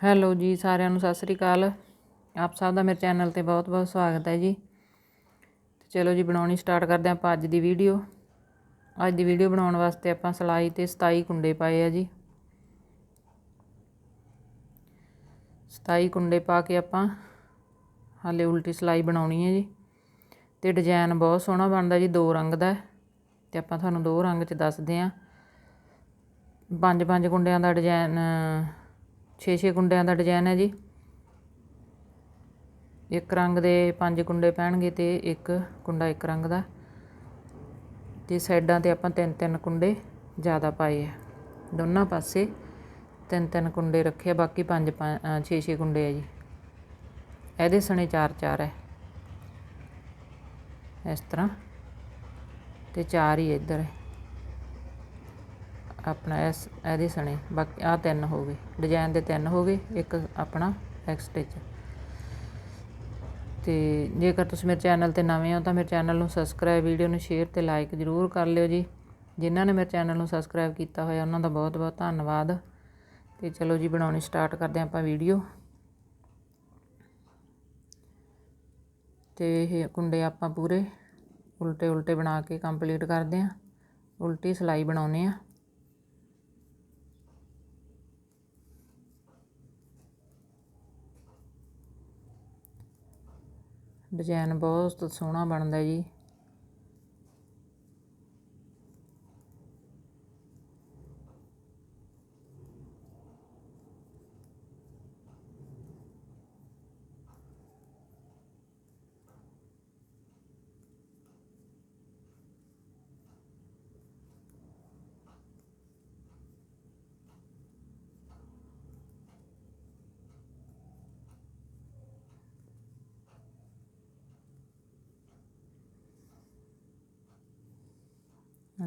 Hello ਜੀ, ਸਾਰਿਆਂ ਨੂੰ ਸਤਿ ਸ੍ਰੀ ਅਕਾਲ। ਆਪ ਸਭ ਦਾ ਮੇਰੇ ਚੈਨਲ ਤੇ ਬਹੁਤ-ਬਹੁਤ ਸਵਾਗਤ ਹੈ ਜੀ। ਤੇ ਚਲੋ ਜੀ, ਬਣਾਉਣੀ ਸਟਾਰਟ ਕਰਦੇ ਹਾਂ ਆਪਾਂ ਅੱਜ ਦੀ ਵੀਡੀਓ। ਅੱਜ ਦੀ ਵੀਡੀਓ ਬਣਾਉਣ ਵਾਸਤੇ ਆਪਾਂ ਸਲਾਈ ਤੇ 27 ਕੁੰਡੇ ਪਾਏ ਆ ਜੀ। 27 ਕੁੰਡੇ ਪਾ ਕੇ ਆਪਾਂ ਹਾਲੇ ਉਲਟੀ ਸਲਾਈ ਬਣਾਉਣੀ ਹੈ ਜੀ। ਤੇ ਡਿਜ਼ਾਈਨ ਬਹੁਤ ਸੋਹਣਾ ਬਣਦਾ ਜੀ, ਦੋ ਰੰਗ ਦਾ। ਤੇ ਆਪਾਂ ਤੁਹਾਨੂੰ ਦੋ ਰੰਗ 'ਚ ਦੱਸਦੇ ਆਂ ਪੰਜ ਪੰਜ ਕੁੰਡਿਆਂ ਦਾ ਡਿਜ਼ਾਈਨ 6-6 ਕੁੰਡਿਆਂ ਦਾ ਡਿਜ਼ਾਈਨ ਹੈ ਜੀ। ਇੱਕ ਰੰਗ ਦੇ ਪੰਜ ਕੁੰਡੇ ਪੈਣਗੇ ਤੇ ਇੱਕ ਕੁੰਡਾ ਇੱਕ ਰੰਗ ਦਾ। ਤੇ ਸਾਈਡਾਂ ਤੇ ਆਪਾਂ ਤਿੰਨ ਤਿੰਨ ਕੁੰਡੇ ਜ਼ਿਆਦਾ ਪਾਏ ਆ। ਦੋਨਾਂ ਪਾਸੇ ਤਿੰਨ ਤਿੰਨ ਕੁੰਡੇ ਰੱਖੇ ਬਾਕੀ ਪੰਜ 6-6 ਕੁੰਡੇ ਆ ਜੀ। ਇਹਦੇ ਸਣੇ ਚਾਰ ਚਾਰ ਹੈ। ਇਸ ਤਰ੍ਹਾਂ। ਤੇ ਚਾਰ ਹੀ ਇੱਧਰ ਹੈ। ਆਪਣਾ ਇਸ, ਇਹਦੇ ਸਣੇ। ਬਾਕੀ ਆ ਤਿੰਨ ਹੋ ਗਏ। ਡਿਜ਼ਾਈਨ ਦੇ ਤਿੰਨ ਹੋ ਗਏ, ਇੱਕ ਆਪਣਾ ਐਕ ਸਟਿਚ ਤੇ ਜੇਕਰ ਤੁਸੀਂ ਮੇਰੇ ਚੈਨਲ ਤੇ ਨਵੇਂ ਹੋ ਤਾਂ ਮੇਰੇ ਚੈਨਲ ਨੂੰ ਸਬਸਕ੍ਰਾਈਬ ਵੀਡੀਓ ਨੂੰ ਸ਼ੇਅਰ ਤੇ ਲਾਈਕ ਜ਼ਰੂਰ ਕਰ ਲਿਓ ਜੀ। ਜਿਨ੍ਹਾਂ ਨੇ ਮੇਰੇ ਚੈਨਲ ਨੂੰ ਸਬਸਕ੍ਰਾਈਬ ਕੀਤਾ ਹੋਇਆ, ਉਹਨਾਂ ਦਾ ਬਹੁਤ ਬਹੁਤ ਧੰਨਵਾਦ। ਤੇ ਚਲੋ ਜੀ, ਬਣਾਉਣੀ ਸਟਾਰਟ ਕਰਦੇ ਆਪਾਂ ਵੀਡੀਓ ਤੇ ਇਹ ਕੁੰਡੇ ਆਪਾਂ ਪੂਰੇ ਉਲਟੇ ਉਲਟੇ ਬਣਾ ਕੇ ਕੰਪਲੀਟ ਕਰਦੇ ਆਂ ਉਲਟੀ ਸਲਾਈ ਬਣਾਉਨੇ ਆ ਡਿਜ਼ਾਈਨ ਬਹੁਤ ਸੋਹਣਾ ਬਣਦਾ ਜੀ।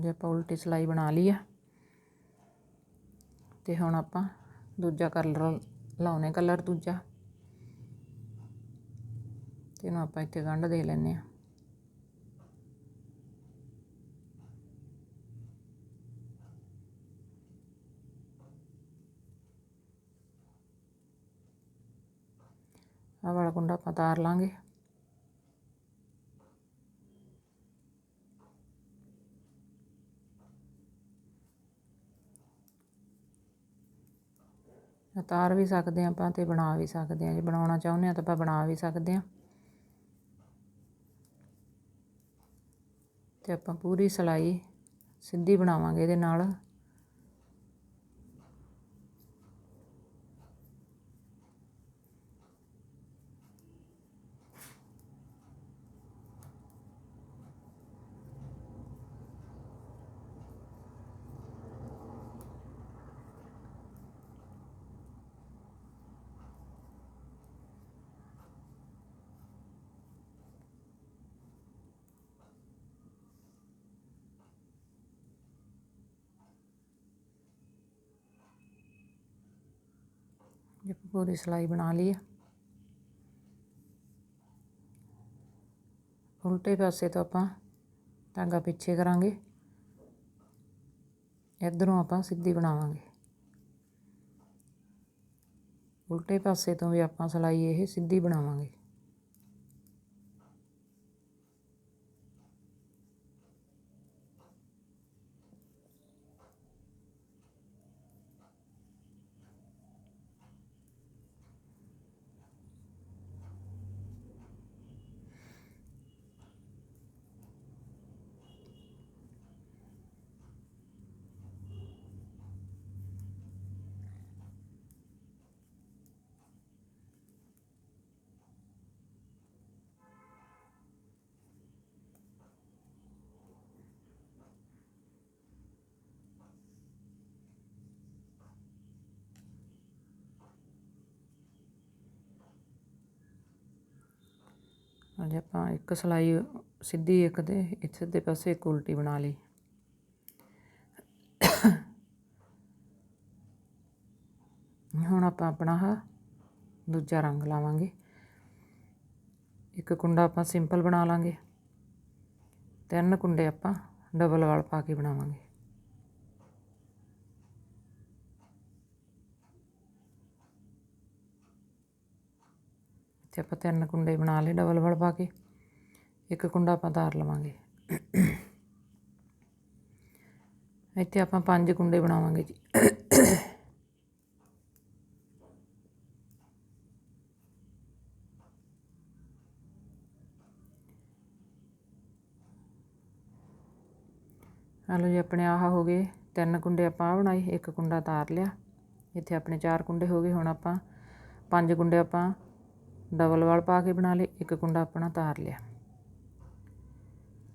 ਜੇ ਆਪਾਂ ਉਲਟੀ ਸਲਾਈ ਬਣਾ ਲਈ ਆ। ਤੇ ਹੁਣ ਆਪਾਂ ਦੂਜਾ ਕਲਰ ਲਾਉਨੇ ਕਲਰ ਦੂਜਾ। ਤੇ ਇਹਨੂੰ ਆਪਾਂ ਇੱਥੇ ਗੰਢ ਦੇ ਲੈਨੇ ਆ। ਆ ਵਾਲਾ ਕੁੰਡਾ ਆਪਾਂ ਤਾਰ ਲਾਂਗੇ। ਉਤਾਰ ਵੀ ਸਕਦੇ ਆਪਾਂ ਤੇ ਬਣਾ ਵੀ ਸਕਦੇ ਆ ਜੇ ਬਣਾਉਣਾ ਚਾਹੁੰਦੇ ਆ ਤਾਂ ਆਪਾਂ ਬਣਾ ਵੀ ਸਕਦੇ ਆ ਤੇ ਆਪਾਂ ਪੂਰੀ ਸਲਾਈ ਸਿੱਧੀ ਬਣਾਵਾਂਗੇ ਇਹਦੇ ਨਾਲ। ਜੇ ਪੂਰੀ ਸਲਾਈ ਬਣਾ ਲਈ ਉਲਟੇ ਪਾਸੇ ਤੋਂ ਆਪਾਂ ਧਾਗਾ ਪਿੱਛੇ ਕਰਾਂਗੇ। ਇਧਰੋਂ ਆਪਾਂ ਸਿੱਧੀ ਬਣਾਵਾਂਗੇ। ਉਲਟੇ ਪਾਸੇ ਤੋਂ ਵੀ ਆਪਾਂ ਸਲਾਈ ਇਹ ਸਿੱਧੀ ਬਣਾਵਾਂਗੇ। ਅਜੇ ਆਪਾਂ ਇੱਕ ਸਿਲਾਈ ਸਿੱਧੀ ਇੱਕ ਦੇ, ਇੱਥੇ ਦੇ ਪਾਸੇ ਇੱਕ ਉਲਟੀ ਬਣਾ ਲਈ। ਹੁਣ ਆਪਾਂ ਆਪਣਾ ਹਾ ਦੂਜਾ ਰੰਗ ਲਾਵਾਂਗੇ। ਇੱਕ ਕੁੰਡਾ ਆਪਾਂ ਸਿੰਪਲ ਬਣਾ ਲਾਂਗੇ। ਤਿੰਨ ਕੁੰਡੇ ਆਪਾਂ ਡਬਲ ਵਾਲ ਪਾ ਕੇ ਬਣਾਵਾਂਗੇ। ਤੇ ਆਪਾਂ ਤਿੰਨ ਕੁੰਡੇ ਬਣਾ ਲਏ ਡਬਲ ਵਲ ਪਾ ਕੇ। ਇੱਕ ਕੁੰਡਾ ਆਪਾਂ ਤਾਰ ਲਵਾਂਗੇ। ਇੱਥੇ ਆਪਾਂ ਪੰਜ ਕੁੰਡੇ ਬਣਾਵਾਂਗੇ ਜੀ। ਹਲੋ ਜੀ, ਆਪਣੇ ਆਹ ਹੋ ਗਏ। ਤਿੰਨ ਕੁੰਡੇ ਆਪਾਂ ਆਹ ਬਣਾਏ, ਇੱਕ ਕੁੰਡਾ ਤਾਰ ਲਿਆ। ਇੱਥੇ ਆਪਣੇ ਚਾਰ ਕੁੰਡੇ ਹੋ ਗਏ, ਹੁਣ ਆਪਾਂ ਪੰਜ ਕੁੰਡੇ ਆਪਾਂ ਡਬਲ ਵਾਲ ਪਾ ਕੇ ਬਣਾ ਲਏ, ਇੱਕ ਕੁੰਡਾ ਆਪਣਾ ਤਾਰ ਲਿਆ।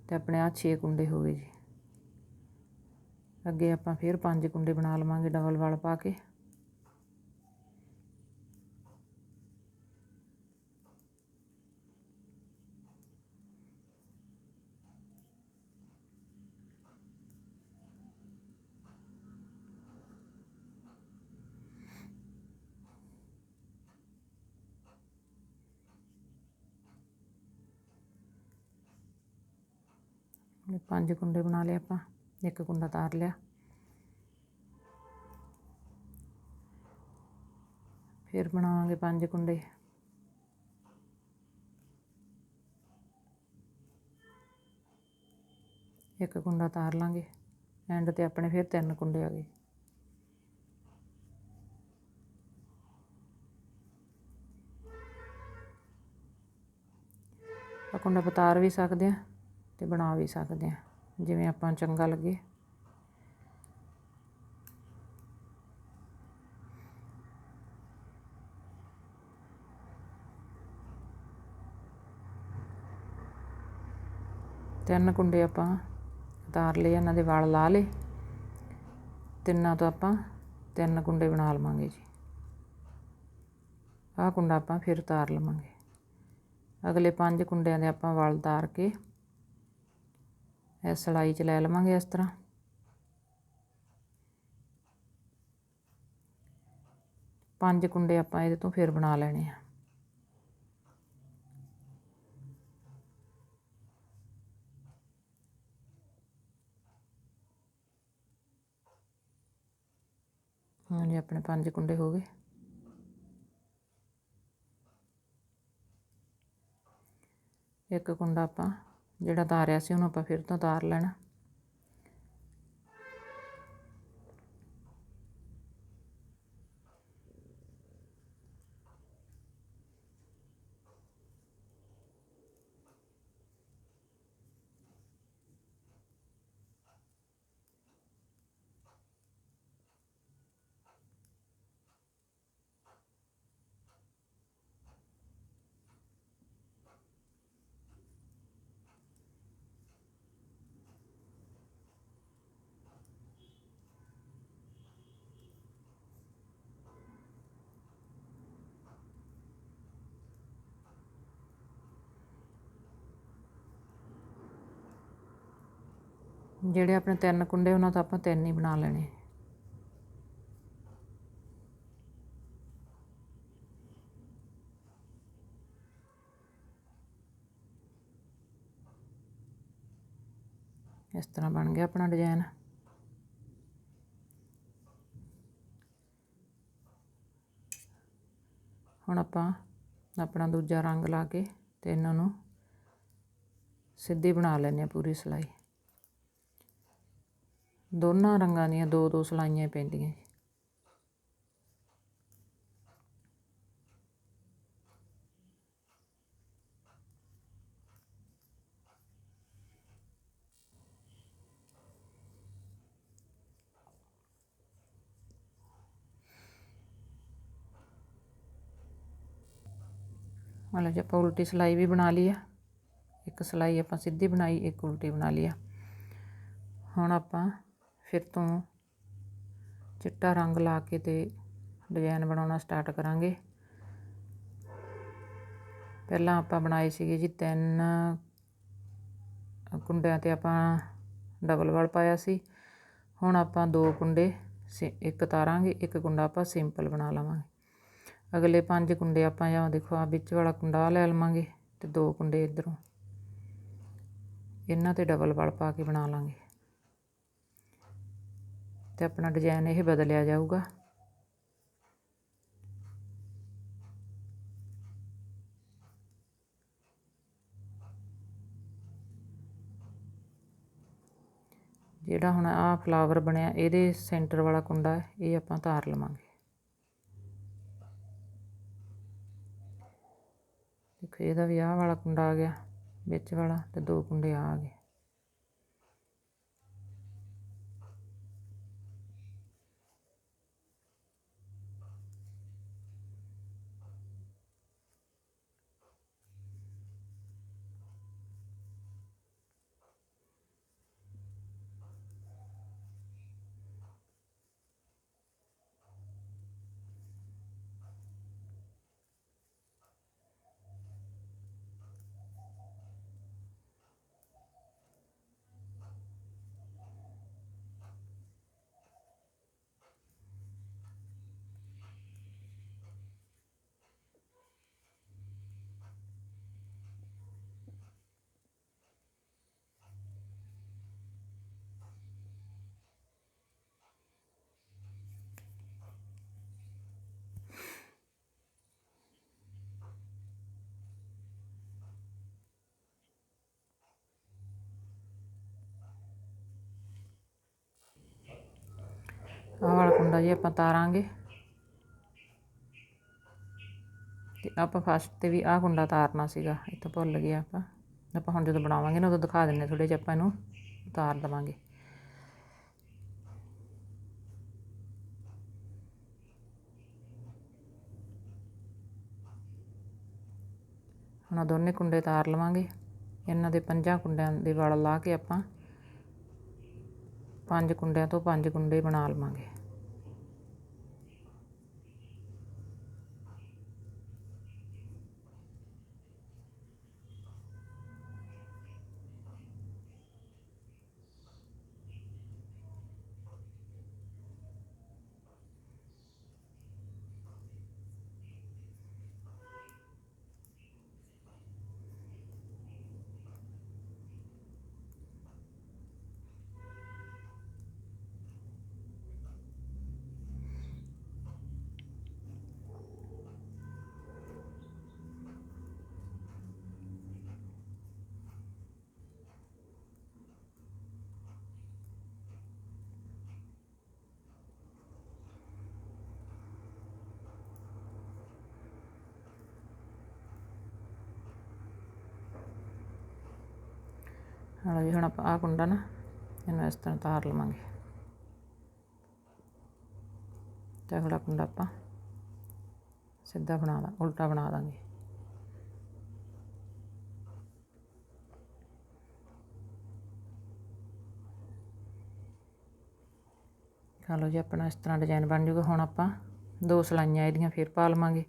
ਤੇ ਆਪਣੇ ਆ 6 ਕੁੰਡੇ ਹੋ ਗਏ ਜੀ। ਅੱਗੇ ਆਪਾਂ ਫਿਰ ਪੰਜ ਕੁੰਡੇ ਬਣਾ ਲਵਾਂਗੇ ਡਬਲ ਵਾਲ ਪਾ ਕੇ। ਪੰਜ ਕੁੰਡੇ ਬਣਾ ਲਏ ਆਪਾਂ, ਇੱਕ ਕੁੰਡਾ ਤਾਰ ਲਿਆ। ਫਿਰ ਬਣਾਵਾਂਗੇ ਪੰਜ ਕੁੰਡੇ। ਇੱਕ ਕੁੰਡਾ ਤਾਰ ਲਾਂਗੇ ਐਂਡ ਤੇ ਆਪਣੇ ਫਿਰ ਤਿੰਨ ਕੁੰਡੇ ਆ ਗਏ। ਆ ਕੁੰਡਾ ਪਤਾਰ ਵੀ ਸਕਦੇ ਆ ਤੇ ਬਣਾ ਵੀ ਸਕਦੇ ਹਾਂ, ਜਿਵੇਂ ਆਪਾਂ ਚੰਗਾ ਲੱਗੇ। ਤਿੰਨ ਕੁੰਡੇ ਆਪਾਂ ਉਤਾਰ ਲਏ, ਇਹਨਾਂ ਦੇ ਵਾਲ ਲਾ ਲਏ। ਤਿੰਨਾਂ ਤੋਂ ਆਪਾਂ ਤਿੰਨ ਕੁੰਡੇ ਬਣਾ ਲਵਾਂਗੇ ਜੀ। ਆਹ ਕੁੰਡਾ ਆਪਾਂ ਫਿਰ ਉਤਾਰ ਲਵਾਂਗੇ। ਅਗਲੇ ਪੰਜ ਕੁੰਡਿਆਂ ਦੇ ਆਪਾਂ ਵਾਲ ਉਤਾਰ ਕੇ ਇਹ ਸਲਾਈ ਚ ਲੈ ਲਵਾਂਗੇ ਇਸ ਤਰ੍ਹਾਂ। ਪੰਜ ਕੁੰਡੇ ਆਪਾਂ ਇਹਦੇ ਤੋਂ ਫਿਰ ਬਣਾ ਲੈਣੇ ਆ। ਹਾਂਜੀ ਆਪਣੇ ਪੰਜ ਕੁੰਡੇ ਹੋ ਗਏ। ਇੱਕ ਕੁੰਡਾ ਆਪਾਂ ਜਿਹੜਾ ਤਾਰਿਆ ਸੀ ਉਹਨੂੰ ਆਪਾਂ ਫਿਰ ਤੋਂ ਤਾਰ ਲੈਣਾ। ਜਿਹੜੇ ਆਪਣੇ ਤਿੰਨ ਕੁੰਡੇ, ਉਹਨਾਂ ਤੋਂ ਆਪਾਂ ਤਿੰਨ ਹੀ ਬਣਾ ਲੈਣੇ। ਇਸ ਤਰ੍ਹਾਂ ਬਣ ਗਿਆ ਆਪਣਾ ਡਿਜ਼ਾਈਨ ਹੁਣ ਆਪਾਂ ਆਪਣਾ ਦੂਜਾ ਰੰਗ ਲਾ ਕੇ ਤੇ ਇਹਨਾਂ ਨੂੰ ਸਿੱਧੀ ਬਣਾ ਲੈਂਦੇ ਆ ਪੂਰੀ ਸਿਲਾਈ। ਦੋਨਾਂ ਰੰਗਾਂ ਦੀਆਂ ਦੋ ਦੋ ਸਲਾਈਆਂ ਪੈਂਦੀਆਂ ਮਤਲਬ ਜੇ ਆਪਾਂ ਉਲਟੀ ਸਿਲਾਈ ਵੀ ਬਣਾ ਲਈ ਆ। ਇੱਕ ਸਿਲਾਈ ਆਪਾਂ ਸਿੱਧੀ ਬਣਾਈ, ਇੱਕ ਉਲਟੀ ਬਣਾ ਲਈ ਆ। ਹੁਣ ਆਪਾਂ ਫਿਰ ਤੋਂ ਚਿੱਟਾ ਰੰਗ ਲਾ ਕੇ ਤੇ ਡਿਜ਼ਾਈਨ ਬਣਾਉਣਾ ਸਟਾਰਟ ਕਰਾਂਗੇ। ਪਹਿਲਾਂ ਆਪਾਂ ਬਣਾਏ ਸੀਗੇ ਜੀ ਤਿੰਨ ਕੁੰਡਿਆਂ ਤੇ ਆਪਾਂ ਡਬਲ ਵਾਲ ਪਾਇਆ ਸੀ। ਹੁਣ ਆਪਾਂ ਦੋ ਕੁੰਡੇ ਇੱਕ ਤਾਰਾਂਗੇ, ਇੱਕ ਕੁੰਡਾ ਆਪਾਂ ਸਿੰਪਲ ਬਣਾ ਲਵਾਂਗੇ। ਅਗਲੇ ਪੰਜ ਕੁੰਡੇ ਆਪਾਂ ਜਾਂ ਦੇਖੋ ਆ ਵਿੱਚ ਵਾਲਾ ਕੁੰਡਾ ਲੈ ਲਵਾਂਗੇ ਤੇ ਦੋ ਕੁੰਡੇ ਇਧਰੋਂ। ਇਹਨਾਂ ਤੇ ਡਬਲ ਵਾਲ ਪਾ ਕੇ ਬਣਾ ਲਾਂਗੇ। ਤੇ ਆਪਣਾ ਡਿਜ਼ਾਈਨ ਇਹ ਬਦਲਿਆ ਜਾਊਗਾ। ਜਿਹੜਾ ਹੁਣ ਆ ਫਲਾਵਰ ਬਣਿਆ, ਇਹਦੇ ਸੈਂਟਰ ਵਾਲਾ ਕੁੰਡਾ, ਇਹ ਆਪਾਂ ਧਾਰ ਲਵਾਂਗੇ। ਦੇਖੋ, ਇਹਦਾ ਵੀ ਆਹ ਵਾਲਾ ਕੁੰਡਾ ਆ ਗਿਆ, ਵਿੱਚ ਵਾਲਾ ਤੇ ਦੋ ਕੁੰਡੇ ਆ ਗਏ। ਆਹ ਵਾਲਾ ਕੁੰਡਾ ਜੀ ਆਪਾਂ ਤਾਰਾਂਗੇ। ਤੇ ਆਪਾਂ ਫਸਟ ਤੇ ਵੀ ਆਹ ਕੁੰਡਾ ਤਾਰਨਾ ਸੀਗਾ, ਇੱਥੋਂ ਭੁੱਲ ਗਏ ਆਪਾਂ। ਆਪਾਂ ਹੁਣ ਜਦੋਂ ਬਣਾਵਾਂਗੇ ਨਾ ਉਦੋਂ ਦਿਖਾ ਦਿੰਨੇ ਥੋੜੇ ਜਿਹਾ ਆਪਾਂ ਇਹਨੂੰ, ਉਤਾਰ ਦੇਵਾਂਗੇ। ਹੁਣ ਦੋਨੇ ਕੁੰਡੇ ਤਾਰ ਲਵਾਂਗੇ। ਇਹਨਾਂ ਦੇ ਪੰਜਾਂ ਕੁੰਡਿਆਂ ਦੇ ਵਲ ਲਾ ਕੇ ਆਪਾਂ ਪੰਜ ਕੁੰਡਿਆਂ ਤੋਂ ਪੰਜ ਕੁੰਡੇ ਬਣਾ ਲਵਾਂਗੇ। ਹਾਂ ਜੀ ਹੁਣ ਆਪਾਂ ਆਹ ਕੁੰਡਾ ਨਾ, ਇਹਨੂੰ ਇਸ ਤਰ੍ਹਾਂ ਤਾਰ ਲਵਾਂਗੇ। ਤੇ ਅਗਲਾ ਕੁੰਡਾ ਆਪਾਂ ਸਿੱਧਾ ਬਣਾ ਦਾਂ ਉਲਟਾ ਬਣਾ ਦਾਂਗੇ ਖਾ ਲਓ ਜੀ, ਆਪਣਾ ਇਸ ਤਰ੍ਹਾਂ ਡਿਜ਼ਾਈਨ ਬਣ ਜੂਗਾ। ਹੁਣ ਆਪਾਂ ਦੋ ਸਲਾਈਆਂ ਇਹਦੀਆਂ ਫਿਰ ਪਾ ਲਵਾਂਗੇ।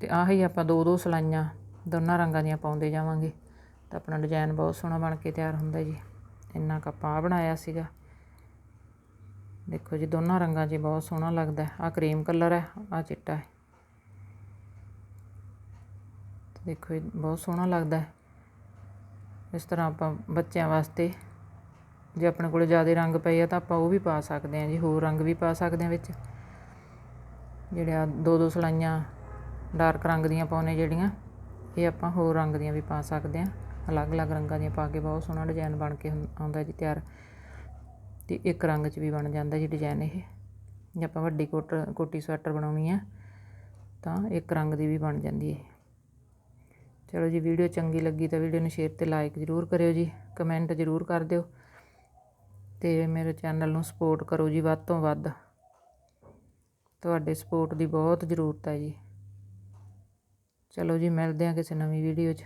ਤੇ ਆਹੀ ਆਪਾਂ ਦੋ ਦੋ ਸਲਾਈਆਂ ਦੋਨਾਂ ਰੰਗਾਂ ਦੀਆਂ ਪਾਉਂਦੇ ਜਾਵਾਂਗੇ। ਤਾਂ ਆਪਣਾ ਡਿਜ਼ਾਈਨ ਬਹੁਤ ਸੋਹਣਾ ਬਣ ਕੇ ਤਿਆਰ ਹੁੰਦਾ ਜੀ। ਇੰਨਾ ਕੁ ਆਪਾਂ ਆਹ ਬਣਾਇਆ ਸੀਗਾ। ਦੇਖੋ ਜੀ, ਦੋਨਾਂ ਰੰਗਾਂ 'ਚ ਬਹੁਤ ਸੋਹਣਾ ਲੱਗਦਾ। ਆ ਕਰੀਮ ਕਲਰ ਹੈ ਆ ਚਿੱਟਾ ਹੈ। ਦੇਖੋ ਜੀ, ਬਹੁਤ ਸੋਹਣਾ ਲੱਗਦਾ ਹੈ। ਇਸ ਤਰ੍ਹਾਂ ਆਪਾਂ ਬੱਚਿਆਂ ਵਾਸਤੇ ਜੇ ਆਪਣੇ ਕੋਲ ਜ਼ਿਆਦਾ ਰੰਗ ਪਏ ਆ ਤਾਂ ਆਪਾਂ ਉਹ ਵੀ ਪਾ ਸਕਦੇ ਹਾਂ ਜੀ, ਹੋਰ ਰੰਗ ਵੀ ਪਾ ਸਕਦੇ ਹਾਂ ਵਿੱਚ। ਜਿਹੜੇ ਆ ਦੋ ਦੋ ਸਲਾਈਆਂ, ਡਾਰਕ ਰੰਗ ਦੀਆਂ ਪਾਉਨੇ ਜਿਹੜੀਆਂ, ਇਹ ਆਪਾਂ ਹੋਰ ਰੰਗ ਦੀਆਂ ਵੀ ਪਾ ਸਕਦੇ ਹਾਂ। ਅਲੱਗ-ਅਲੱਗ ਰੰਗਾਂ ਦੀਆਂ ਪਾ ਕੇ ਬਹੁਤ ਸੋਹਣਾ ਡਿਜ਼ਾਈਨ ਬਣ ਕੇ ਹੁੰ- ਆਉਂਦਾ ਜੀ ਤਿਆਰ। ਤੇ ਇੱਕ ਰੰਗ 'ਚ ਵੀ ਬਣ ਜਾਂਦਾ ਜੀ ਡਿਜ਼ਾਈਨ ਇਹ। ਜੇ ਆਪਾਂ ਵੱਡੀ ਕੋਟ, ਕੋਟੀ ਸਵੈਟਰ ਬਣਾਉਣੀ ਆ, ਤਾਂ ਇੱਕ ਰੰਗ ਦੀ ਵੀ ਬਣ ਜਾਂਦੀ ਹੈ ਚਲੋ ਜੀ, ਵੀਡੀਓ ਚੰਗੀ ਲੱਗੀ ਤਾਂ ਵੀਡੀਓ ਨੂੰ ਸ਼ੇਅਰ ਤੇ ਲਾਈਕ ਜ਼ਰੂਰ ਕਰਿਓ ਜੀ। ਕਮੈਂਟ ਜ਼ਰੂਰ ਕਰ ਦਿਓ। ਤੇ ਮੇਰੇ ਚੈਨਲ ਨੂੰ ਸਪੋਰਟ ਕਰੋ ਜੀ ਵੱਧ ਤੋਂ ਵੱਧ। ਤੁਹਾਡੇ ਸਪੋਰਟ ਦੀ ਬਹੁਤ ਜ਼ਰੂਰਤ ਹੈ ਜੀ। ਚਲੋ ਜੀ, ਮਿਲਦੇ ਹਾਂ ਕਿਸੇ ਨਵੀਂ ਵੀਡੀਓ 'ਚ।